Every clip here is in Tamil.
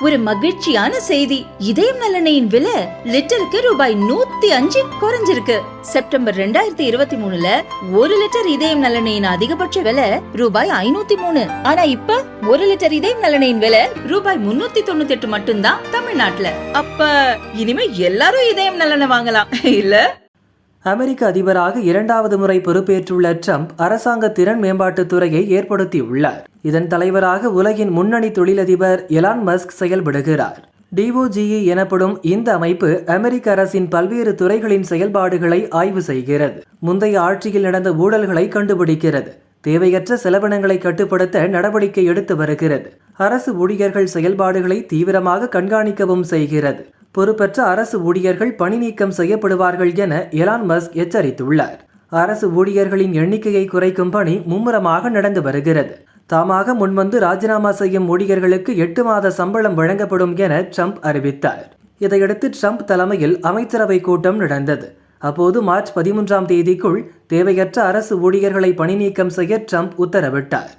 ஒரு மகிழ்ச்சியான செய்தி. இதயம் நல்லெண்ணெயின் விலை லிட்டருக்கு ரூபாய் நூத்தி அஞ்சு குறைஞ்சிருக்கு. செப்டம்பர் ரெண்டாயிரத்தி இருபத்தி மூணுல ஒரு லிட்டர் இதயம் நலனையின் அதிகபட்ச விலை ரூபாய் ஐநூத்தி மூணு. ஆனா இப்ப ஒரு லிட்டர் இதயம் நலனையின் விலை ரூபாய் முன்னூத்தி தொண்ணூத்தி எட்டு மட்டும்தான் தமிழ்நாட்டுல. அப்ப இனிமே எல்லாரும் இதயம் நலனை வாங்கலாம். இல்ல? அமெரிக்க அதிபராக இரண்டாவது முறை பொறுப்பேற்றுள்ள ட்ரம்ப் அரசாங்க திறன் மேம்பாட்டுத் துறையை ஏற்படுத்தியுள்ளார். இதன் தலைவராக உலகின் முன்னணி தொழிலதிபர் எலான் மஸ்க் செயல்படுகிறார். டிஓஜிஇ எனப்படும் இந்த அமைப்பு அமெரிக்க அரசின் பல்வேறு துறைகளின் செயல்பாடுகளை ஆய்வு செய்கிறது. முந்தைய ஆட்சியில் நடந்த ஊழல்களை கண்டுபிடிக்கிறது. தேவையற்ற செலவினங்களை கட்டுப்படுத்த நடவடிக்கை எடுத்து வருகிறது. அரசு ஊழியர்கள் செயல்பாடுகளை தீவிரமாக கண்காணிக்கவும் செய்கிறது. பொறுப்பற்ற அரசு ஊழியர்கள் பணி நீக்கம் செய்யப்படுவார்கள் என எலான் மஸ்க் எச்சரித்துள்ளார். அரசு ஊழியர்களின் எண்ணிக்கையை குறைக்கும் பணி மும்முரமாக நடந்து வருகிறது. தாமாக முன்வந்து ராஜினாமா செய்யும் ஊழியர்களுக்கு எட்டு மாத சம்பளம் வழங்கப்படும் என ட்ரம்ப் அறிவித்தார். இதையடுத்து ட்ரம்ப் தலைமையில் அமைச்சரவை கூட்டம் நடந்தது. அப்போது மார்ச் பதிமூன்றாம் தேதிக்குள் தேவையற்ற அரசு ஊழியர்களை பணி நீக்கம் செய்ய ட்ரம்ப் உத்தரவிட்டார்.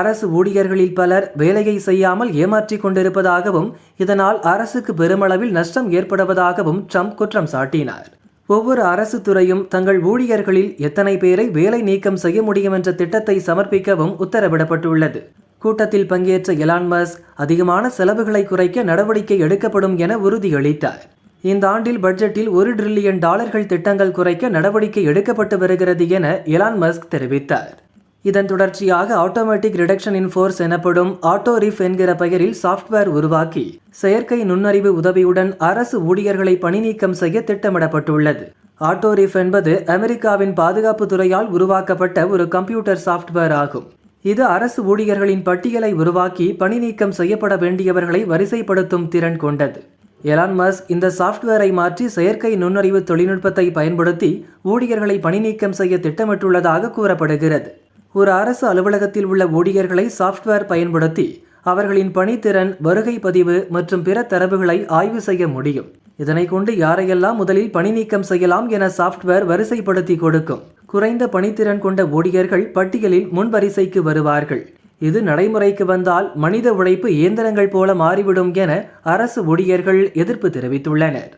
அரசு ஊழியர்களில் பலர் வேலையை செய்யாமல் ஏமாற்றிக் கொண்டிருப்பதாகவும் இதனால் அரசுக்கு பெருமளவில் நஷ்டம் ஏற்படுவதாகவும் ட்ரம்ப் குற்றம் சாட்டினார். ஒவ்வொரு அரசு துறையும் தங்கள் ஊழியர்களில் எத்தனை பேரை வேலை நீக்கம் செய்ய முடியும் என்ற திட்டத்தை சமர்ப்பிக்கவும் உத்தரவிடப்பட்டுள்ளது. கூட்டத்தில் பங்கேற்ற எலான் மஸ்க் அதிகமான செலவுகளை குறைக்க நடவடிக்கை எடுக்கப்படும் என உறுதியளித்தார். இந்த ஆண்டில் பட்ஜெட்டில் ஒரு டிரில்லியன் டாலர்கள் திட்டங்கள் குறைக்க நடவடிக்கை எடுக்கப்பட்டு வருகிறது என எலான் மஸ்க் தெரிவித்தார். இதன் தொடர்ச்சியாக ஆட்டோமேட்டிக் ரிடக்ஷன் இன் ஃபோர்ஸ் எனப்படும் ஆட்டோ ரிஃப் என்கிற பெயரில் சாஃப்ட்வேர் உருவாக்கி செயற்கை நுண்ணறிவு உதவியுடன் அரசு ஊழியர்களை பணிநீக்கம் செய்ய திட்டமிடப்பட்டுள்ளது. ஆட்டோ ரிஃப் என்பது அமெரிக்காவின் பாதுகாப்பு துறையால் உருவாக்கப்பட்ட ஒரு கம்ப்யூட்டர் சாஃப்ட்வேர் ஆகும். இது அரசு ஊழியர்களின் பட்டியலை உருவாக்கி பணிநீக்கம் செய்யப்பட வேண்டியவர்களை வரிசைப்படுத்தும் திறன் கொண்டது. எலான் மஸ்க் இந்த சாஃப்ட்வேரை மாற்றி செயற்கை நுண்ணறிவு தொழில்நுட்பத்தை பயன்படுத்தி ஊழியர்களை பணிநீக்கம் செய்ய திட்டமிட்டுள்ளதாக கூறப்படுகிறது. ஒரு அரசு அலுவலகத்தில் உள்ள ஊழியர்களை சாஃப்ட்வேர் பயன்படுத்தி அவர்களின் பணித்திறன் வருகை பதிவு மற்றும் பிற தரவுகளை ஆய்வு செய்ய முடியும். இதனை கொண்டு யாரையெல்லாம் முதலில் பணி நீக்கம் செய்யலாம் என சாஃப்ட்வேர் வரிசைப்படுத்தி கொடுக்கும். குறைந்த பணித்திறன் கொண்ட ஊழியர்கள் பட்டியலில் முன்வரிசைக்கு வருவார்கள். இது நடைமுறைக்கு வந்தால் மனித உழைப்பு இயந்திரங்கள் போல மாறிவிடும் என அரசு ஊழியர்கள் எதிர்ப்பு தெரிவித்துள்ளனர்.